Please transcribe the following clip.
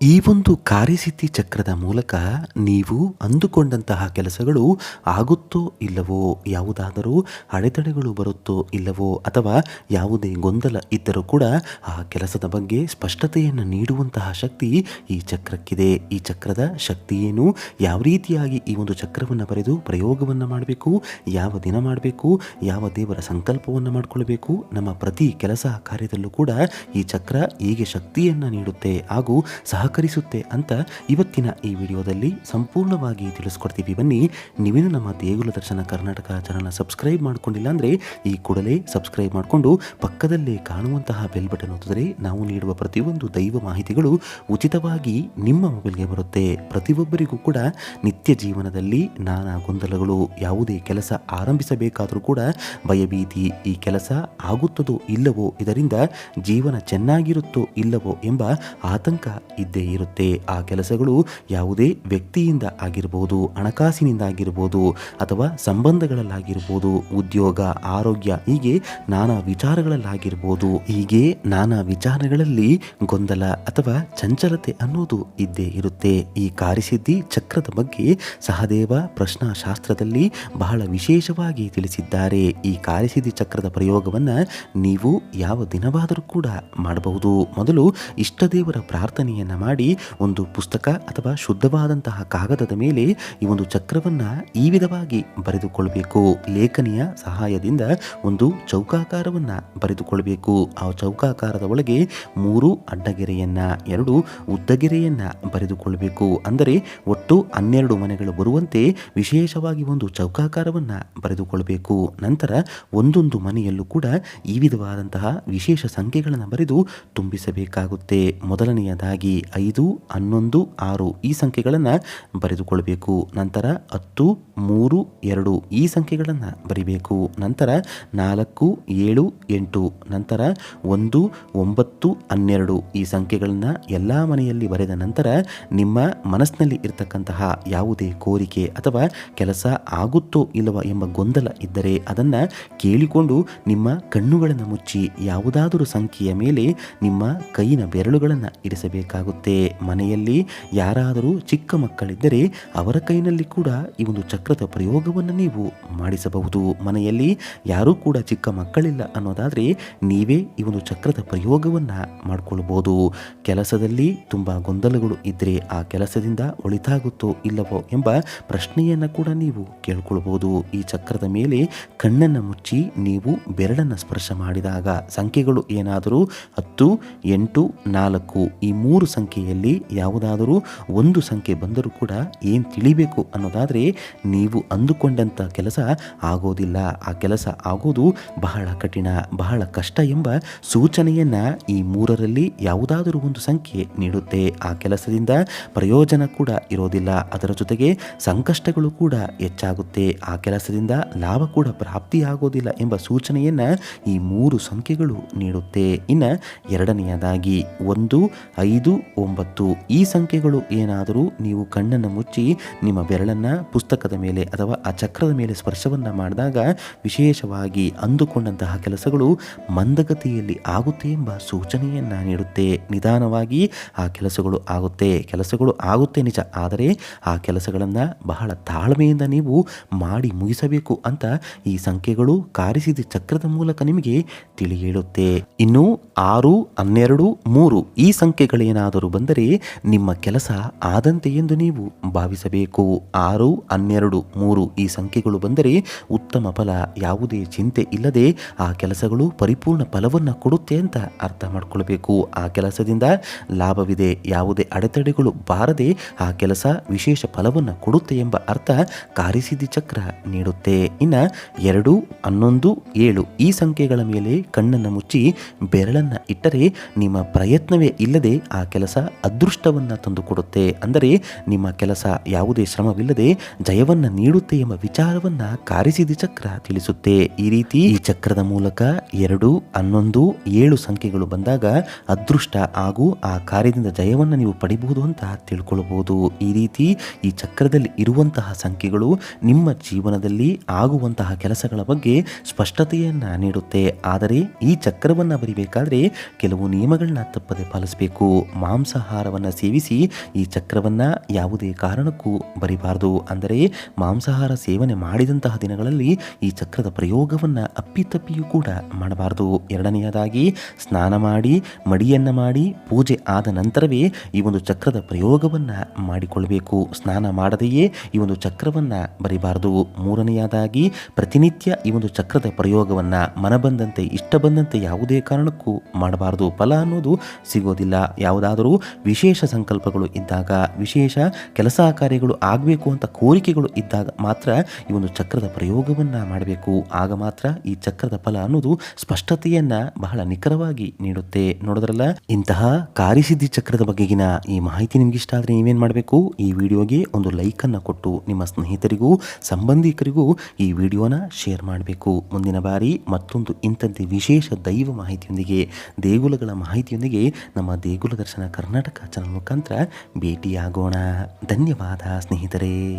ಈ ಒಂದು ಕಾರ್ಯಸಿದ್ಧಿ ಚಕ್ರದ ಮೂಲಕ ನೀವು ಅಂದುಕೊಂಡಂತಹ ಕೆಲಸಗಳು ಆಗುತ್ತೋ ಇಲ್ಲವೋ, ಯಾವುದಾದರೂ ಅಡೆತಡೆಗಳು ಬರುತ್ತೋ ಇಲ್ಲವೋ, ಅಥವಾ ಯಾವುದೇ ಗೊಂದಲ ಇದ್ದರೂ ಕೂಡ ಆ ಕೆಲಸದ ಬಗ್ಗೆ ಸ್ಪಷ್ಟತೆಯನ್ನು ನೀಡುವಂತಹ ಶಕ್ತಿ ಈ ಚಕ್ರಕ್ಕಿದೆ. ಈ ಚಕ್ರದ ಶಕ್ತಿ ಏನು? ಯಾವ ರೀತಿಯಾಗಿ ಈ ಒಂದು ಚಕ್ರವನ್ನು ಬರೆದು ಪ್ರಯೋಗವನ್ನು ಮಾಡಬೇಕು? ಯಾವ ದಿನ ಮಾಡಬೇಕು? ಯಾವ ದೇವರ ಸಂಕಲ್ಪವನ್ನು ಮಾಡಿಕೊಳ್ಬೇಕು? ನಮ್ಮ ಪ್ರತಿ ಕೆಲಸ ಕಾರ್ಯದಲ್ಲೂ ಕೂಡ ಈ ಚಕ್ರ ಹೇಗೆ ಶಕ್ತಿಯನ್ನು ನೀಡುತ್ತೆ ಹಾಗೂ ಸಹಕರಿಸುತ್ತೆ ಅಂತ ಇವತ್ತಿನ ಈ ವಿಡಿಯೋದಲ್ಲಿ ಸಂಪೂರ್ಣವಾಗಿ ತಿಳಿಸ್ಕೊಡ್ತೀವಿ. ಬನ್ನಿ ನೀವೇನು ನಮ್ಮ ದೇಗುಲ ದರ್ಶನ ಕರ್ನಾಟಕ ಚಾನಲ್ನ ಸಬ್ಸ್ಕ್ರೈಬ್ ಮಾಡ್ಕೊಂಡಿಲ್ಲ ಅಂದರೆ ಈ ಕೂಡಲೇ ಸಬ್ಸ್ಕ್ರೈಬ್ ಮಾಡಿಕೊಂಡು ಪಕ್ಕದಲ್ಲೇ ಕಾಣುವಂತಹ ಬೆಲ್ ಬಟನ್ ಒತ್ತಿದರೆ ನಾವು ನೀಡುವ ಪ್ರತಿಯೊಂದು ದೈವ ಮಾಹಿತಿಗಳು ಉಚಿತವಾಗಿ ನಿಮ್ಮ ಮೊಬೈಲ್ಗೆ ಬರುತ್ತೆ. ಪ್ರತಿಯೊಬ್ಬರಿಗೂ ಕೂಡ ನಿತ್ಯ ಜೀವನದಲ್ಲಿ ನಾನಾ ಗೊಂದಲಗಳು, ಯಾವುದೇ ಕೆಲಸ ಆರಂಭಿಸಬೇಕಾದರೂ ಕೂಡ ಭಯಭೀತಿ ಈ ಕೆಲಸ ಆಗುತ್ತದೋ ಇಲ್ಲವೋ ಇದರಿಂದ ಜೀವನ ಚೆನ್ನಾಗಿರುತ್ತೋ ಇಲ್ಲವೋ ಎಂಬ ಆತಂಕ ಇದ್ದೇ ಇರುತ್ತೆ ಆ ಕೆಲಸಗಳು ಯಾವುದೇ ವ್ಯಕ್ತಿಯಿಂದ ಆಗಿರ್ಬೋದು ಹಣಕಾಸಿನಿಂದ ಆಗಿರ್ಬೋದು ಅಥವಾ ಸಂಬಂಧಗಳಲ್ಲಾಗಿರ್ಬೋದು, ಉದ್ಯೋಗ, ಆರೋಗ್ಯ ಹೀಗೆ ನಾನಾ ವಿಚಾರಗಳಲ್ಲಾಗಿರ್ಬೋದು, ಹೀಗೆ ನಾನಾ ವಿಚಾರಗಳಲ್ಲಿ ಗೊಂದಲ ಅಥವಾ ಚಂಚಲತೆ ಅನ್ನೋದು ಇದ್ದೇ ಇರುತ್ತೆ. ಈ ಕಾರ್ಯಸಿದ್ಧಿ ಚಕ್ರದ ಬಗ್ಗೆ ಸಹದೇವ ಪ್ರಶ್ನಾಶಾಸ್ತ್ರದಲ್ಲಿ ಬಹಳ ವಿಶೇಷವಾಗಿ ತಿಳಿಸಿದ್ದಾರೆ. ಈ ಕಾರ್ಯಸಿದ್ಧಿ ಚಕ್ರದ ಪ್ರಯೋಗವನ್ನು ನೀವು ಯಾವ ದಿನವಾದರೂ ಕೂಡ ಮಾಡಬಹುದು. ಮೊದಲು ಇಷ್ಟದೇವರ ಪ್ರಾರ್ಥನೆಯನ್ನು ಮಾಡಿ ಒಂದು ಪುಸ್ತಕ ಅಥವಾ ಶುದ್ಧವಾದಂತಹ ಕಾಗದದ ಮೇಲೆ ಈ ಒಂದು ಚಕ್ರವನ್ನು ಈ ವಿಧವಾಗಿ ಬರೆದುಕೊಳ್ಬೇಕು. ಲೇಖನಿಯ ಸಹಾಯದಿಂದ ಒಂದು ಚೌಕಾಕಾರವನ್ನು ಬರೆದುಕೊಳ್ಬೇಕು. ಆ ಚೌಕಾಕಾರದ ಒಳಗೆ ಮೂರು ಅಡ್ಡಗೆರೆಯನ್ನು, ಎರಡು ಉದ್ದಗೆರೆಯನ್ನು ಬರೆದುಕೊಳ್ಬೇಕು. ಅಂದರೆ ಒಟ್ಟು ಹನ್ನೆರಡು ಮನೆಗಳು ಬರುವಂತೆ ವಿಶೇಷವಾಗಿ ಒಂದು ಚೌಕಾಕಾರವನ್ನು ಬರೆದುಕೊಳ್ಬೇಕು. ನಂತರ ಒಂದೊಂದು ಮನೆಯಲ್ಲೂ ಕೂಡ ಈ ವಿಧವಾದಂತಹ ವಿಶೇಷ ಸಂಖ್ಯೆಗಳನ್ನು ಬರೆದು ತುಂಬಿಸಬೇಕಾಗುತ್ತೆ. ಮೊದಲನೆಯದಾಗಿ ಐದು, ಹನ್ನೊಂದು, ಆರು ಈ ಸಂಖ್ಯೆಗಳನ್ನು ಬರೆದುಕೊಳ್ಬೇಕು. ನಂತರ ಹತ್ತು, ಮೂರು, ಎರಡು ಈ ಸಂಖ್ಯೆಗಳನ್ನು ಬರಿಬೇಕು. ನಂತರ ನಾಲ್ಕು, ಏಳು, ಎಂಟು, ನಂತರ ಒಂದು, ಒಂಬತ್ತು, ಹನ್ನೆರಡು ಈ ಸಂಖ್ಯೆಗಳನ್ನು ಎಲ್ಲ ಮನೆಯಲ್ಲಿ ಬರೆದ ನಂತರ ನಿಮ್ಮ ಮನಸ್ಸಿನಲ್ಲಿ ಇರತಕ್ಕಂತಹ ಯಾವುದೇ ಕೋರಿಕೆ ಅಥವಾ ಕೆಲಸ ಆಗುತ್ತೋ ಇಲ್ಲವ ಎಂಬ ಗೊಂದಲ ಇದ್ದರೆ ಅದನ್ನು ಕೇಳಿಕೊಂಡು ನಿಮ್ಮ ಕಣ್ಣುಗಳನ್ನು ಮುಚ್ಚಿ ಯಾವುದಾದರೂ ಸಂಖ್ಯೆಯ ಮೇಲೆ ನಿಮ್ಮ ಕೈನ ಬೆರಳುಗಳನ್ನು ಇರಿಸಬೇಕಾಗುತ್ತೆ ಮನೆಯಲ್ಲಿ ಯಾರಾದರೂ ಚಿಕ್ಕ ಮಕ್ಕಳಿದ್ದರೆ ಅವರ ಕೈನಲ್ಲಿ ಕೂಡ ಈ ಒಂದು ಚಕ್ರದ ಪ್ರಯೋಗವನ್ನು ನೀವು ಮಾಡಿಸಬಹುದು. ಮನೆಯಲ್ಲಿ ಯಾರೂ ಕೂಡ ಚಿಕ್ಕ ಮಕ್ಕಳಿಲ್ಲ ಅನ್ನೋದಾದರೆ ನೀವೇ ಈ ಒಂದು ಚಕ್ರದ ಪ್ರಯೋಗವನ್ನು ಮಾಡಿಕೊಳ್ಬೋದು. ಕೆಲಸದಲ್ಲಿ ತುಂಬ ಗೊಂದಲಗಳು ಇದ್ದರೆ ಆ ಕೆಲಸದಿಂದ ಒಳಿತಾಗುತ್ತೋ ಇಲ್ಲವೋ ಎಂಬ ಪ್ರಶ್ನೆಯನ್ನು ಕೂಡ ನೀವು ಕೇಳ್ಕೊಳ್ಬೋದು. ಈ ಚಕ್ರದ ಮೇಲೆ ಕಣ್ಣನ್ನು ಮುಚ್ಚಿ ನೀವು ಬೆರಳನ್ನು ಸ್ಪರ್ಶ ಮಾಡಿದಾಗ ಸಂಖ್ಯೆಗಳು ಏನಾದರೂ ಹತ್ತು, ಎಂಟು, ನಾಲ್ಕು ಈ ಮೂರು ಸಂಖ್ಯೆಯಲ್ಲಿ ಯಾವುದಾದರೂ ಒಂದು ಸಂಖ್ಯೆ ಬಂದರೂ ಕೂಡ ಏನು ತಿಳಿಬೇಕು ಅನ್ನೋದಾದರೆ ನೀವು ಅಂದುಕೊಂಡಂಥ ಕೆಲಸ ಆಗೋದಿಲ್ಲ. ಆ ಕೆಲಸ ಆಗೋದು ಬಹಳ ಕಠಿಣ, ಬಹಳ ಕಷ್ಟ ಎಂಬ ಸೂಚನೆಯನ್ನು ಈ ಮೂರರಲ್ಲಿ ಯಾವುದಾದರೂ ಒಂದು ಸಂಖ್ಯೆ ನೀಡುತ್ತೆ. ಆ ಕೆಲಸದಿಂದ ಪ್ರಯೋಜನ ಕೂಡ ಇರೋದಿಲ್ಲ. ಅದರ ಜೊತೆಗೆ ಸಂಕಷ್ಟಗಳು ಕೂಡ ಹೆಚ್ಚಾಗುತ್ತೆ. ಆ ಕೆಲಸದಿಂದ ಲಾಭ ಕೂಡ ಪ್ರಾಪ್ತಿಯಾಗೋದಿಲ್ಲ ಎಂಬ ಸೂಚನೆಯನ್ನು ಈ ಮೂರು ಸಂಖ್ಯೆಗಳು ನೀಡುತ್ತೆ. ಇನ್ನು ಎರಡನೆಯದಾಗಿ ಒಂದು, ಐದು ಒಂಬತ್ತು, ಈ ಸಂಖ್ಯೆಗಳು ಏನಾದರೂ ನೀವು ಕಣ್ಣನ್ನು ಮುಚ್ಚಿ ನಿಮ್ಮ ಬೆರಳನ್ನು ಪುಸ್ತಕದ ಮೇಲೆ ಅಥವಾ ಆ ಚಕ್ರದ ಮೇಲೆ ಸ್ಪರ್ಶವನ್ನು ಮಾಡಿದಾಗ ವಿಶೇಷವಾಗಿ ಅಂದುಕೊಂಡಂತಹ ಕೆಲಸಗಳು ಮಂದಗತಿಯಲ್ಲಿ ಆಗುತ್ತೆ ಎಂಬ ಸೂಚನೆಯನ್ನು ನೀಡುತ್ತೆ. ನಿಧಾನವಾಗಿ ಆ ಕೆಲಸಗಳು ಆಗುತ್ತೆ. ಕೆಲಸಗಳು ಆಗುತ್ತೆ ನಿಜ. ಆದರೆ ಆ ಕೆಲಸಗಳನ್ನು ಬಹಳ ತಾಳ್ಮೆಯಿಂದ ನೀವು ಮಾಡಿ ಮುಗಿಸಬೇಕು ಅಂತ ಈ ಸಂಖ್ಯೆಗಳು ಕಾರಿಸಿದ ಚಕ್ರದ ಮೂಲಕ ನಿಮಗೆ ತಿಳಿ ಹೇಳುತ್ತೆ ಇನ್ನು ಆರು, ಹನ್ನೆರಡು, ಮೂರು ಈ ಸಂಖ್ಯೆಗಳೇನಾದರೂ ಬಂದರೆ ನಿಮ್ಮ ಕೆಲಸ ಆದಂತೆ ಎಂದು ನೀವು ಭಾವಿಸಬೇಕು. ಆರು, ಹನ್ನೆರಡು, ಮೂರು ಈ ಸಂಖ್ಯೆಗಳು ಬಂದರೆ ಉತ್ತಮ ಫಲ, ಯಾವುದೇ ಚಿಂತೆ ಇಲ್ಲದೆ ಆ ಕೆಲಸಗಳು ಪರಿಪೂರ್ಣ ಫಲವನ್ನು ಕೊಡುತ್ತೆ ಅಂತ ಅರ್ಥ ಮಾಡಿಕೊಳ್ಬೇಕು. ಆ ಕೆಲಸದಿಂದ ಲಾಭವಿದೆ, ಯಾವುದೇ ಅಡೆತಡೆಗಳು ಬಾರದೆ ಆ ಕೆಲಸ ವಿಶೇಷ ಫಲವನ್ನು ಕೊಡುತ್ತೆ ಎಂಬ ಅರ್ಥ ಕಾರ್ಯಸಿದ್ಧಿ ಚಕ್ರ ನೀಡುತ್ತೆ. ಇನ್ನು ಎರಡು, ಹನ್ನೊಂದು, ಏಳು ಈ ಸಂಖ್ಯೆಗಳ ಮೇಲೆ ಕಣ್ಣನ್ನು ಮುಚ್ಚಿ ಬೆರಳನ್ನು ಇಟ್ಟರೆ ನಿಮ್ಮ ಪ್ರಯತ್ನವೇ ಇಲ್ಲದೆ ಆ ಕೆಲಸ ಅದೃಷ್ಟವನ್ನು ತಂದುಕೊಡುತ್ತೆ. ಅಂದರೆ ನಿಮ್ಮ ಕೆಲಸ ಯಾವುದೇ ಶ್ರಮವಿಲ್ಲದೆ ಜಯವನ್ನು ನೀಡುತ್ತೆ ಎಂಬ ವಿಚಾರವನ್ನು ಕಾರಿಸಿದ ಚಕ್ರ ತಿಳಿಸುತ್ತೆ. ಈ ರೀತಿ ಈ ಚಕ್ರದ ಮೂಲಕ ಎರಡು, ಹನ್ನೊಂದು, ಏಳು ಸಂಖ್ಯೆಗಳು ಬಂದಾಗ ಅದೃಷ್ಟ ಹಾಗೂ ಆ ಕಾರ್ಯದಿಂದ ಜಯವನ್ನು ನೀವು ಪಡಿಬಹುದು ಅಂತ ತಿಳ್ಕೊಳ್ಬಹುದು. ಈ ರೀತಿ ಈ ಚಕ್ರದಲ್ಲಿ ಇರುವಂತಹ ಸಂಖ್ಯೆಗಳು ನಿಮ್ಮ ಜೀವನದಲ್ಲಿ ಆಗುವಂತಹ ಕೆಲಸಗಳ ಬಗ್ಗೆ ಸ್ಪಷ್ಟತೆಯನ್ನು ನೀಡುತ್ತೆ. ಆದರೆ ಈ ಚಕ್ರವನ್ನು ಬರಿಬೇಕಾದ್ರೆ ಕೆಲವು ನಿಯಮಗಳನ್ನ ತಪ್ಪದೆ ಪಾಲಿಸಬೇಕು. ಮಾಂಸ ಮಾಂಸಾಹಾರವನ್ನು ಸೇವಿಸಿ ಈ ಚಕ್ರವನ್ನು ಯಾವುದೇ ಕಾರಣಕ್ಕೂ ಬರಿಬಾರದು. ಅಂದರೆ ಮಾಂಸಾಹಾರ ಸೇವನೆ ಮಾಡಿದಂತಹ ದಿನಗಳಲ್ಲಿ ಈ ಚಕ್ರದ ಪ್ರಯೋಗವನ್ನು ಅಪ್ಪಿತಪ್ಪಿಯೂ ಕೂಡ ಮಾಡಬಾರದು. ಎರಡನೆಯದಾಗಿ ಸ್ನಾನ ಮಾಡಿ, ಮಡಿಯನ್ನು ಮಾಡಿ, ಪೂಜೆ ಆದ ನಂತರವೇ ಈ ಒಂದು ಚಕ್ರದ ಪ್ರಯೋಗವನ್ನು ಮಾಡಿಕೊಳ್ಳಬೇಕು. ಸ್ನಾನ ಮಾಡದೆಯೇ ಈ ಒಂದು ಚಕ್ರವನ್ನು ಬರಿಬಾರದು. ಮೂರನೆಯದಾಗಿ ಪ್ರತಿನಿತ್ಯ ಈ ಒಂದು ಚಕ್ರದ ಪ್ರಯೋಗವನ್ನು ಮನ ಬಂದಂತೆ ಇಷ್ಟ ಬಂದಂತೆ ಯಾವುದೇ ಕಾರಣಕ್ಕೂ ಮಾಡಬಾರದು. ಫಲ ಅನ್ನೋದು ಸಿಗೋದಿಲ್ಲ. ಯಾವುದಾದರೂ ವಿಶೇಷ ಸಂಕಲ್ಪಗಳು ಇದ್ದಾಗ, ವಿಶೇಷ ಕೆಲಸ ಕಾರ್ಯಗಳು ಆಗಬೇಕು ಅಂತ ಕೋರಿಕೆಗಳು ಇದ್ದಾಗ ಮಾತ್ರ ಈ ಒಂದು ಚಕ್ರದ ಪ್ರಯೋಗವನ್ನು ಮಾಡಬೇಕು. ಆಗ ಮಾತ್ರ ಈ ಚಕ್ರದ ಫಲ ಅನ್ನೋದು ಸ್ಪಷ್ಟತೆಯನ್ನು ಬಹಳ ನಿಖರವಾಗಿ ನೀಡುತ್ತೆ. ನೋಡಿದ್ರಲ್ಲ, ಇಂತಹ ಕಾರ್ಯಸಿದ್ಧಿ ಚಕ್ರದ ಬಗೆಗಿನ ಈ ಮಾಹಿತಿ ನಿಮ್ಗೆ ಇಷ್ಟ ಆದರೆ ನೀವೇನು ಮಾಡಬೇಕು? ಈ ವಿಡಿಯೋಗೆ ಒಂದು ಲೈಕನ್ನು ಕೊಟ್ಟು ನಿಮ್ಮ ಸ್ನೇಹಿತರಿಗೂ, ಸಂಬಂಧಿಕರಿಗೂ ಈ ವಿಡಿಯೋನ ಶೇರ್ ಮಾಡಬೇಕು. ಮುಂದಿನ ಬಾರಿ ಮತ್ತೊಂದು ಇಂಥದ್ದೇ ವಿಶೇಷ ದೈವ ಮಾಹಿತಿಯೊಂದಿಗೆ, ದೇಗುಲಗಳ ಮಾಹಿತಿಯೊಂದಿಗೆ ನಮ್ಮ ದೇಗುಲ ದರ್ಶನ ಕರ್ನಾಟಕ ಚಾನಲ್ ಮುಖಾಂತರ ಭೇಟಿಯಾಗೋಣ. ಧನ್ಯವಾದ ಸ್ನೇಹಿತರೆ.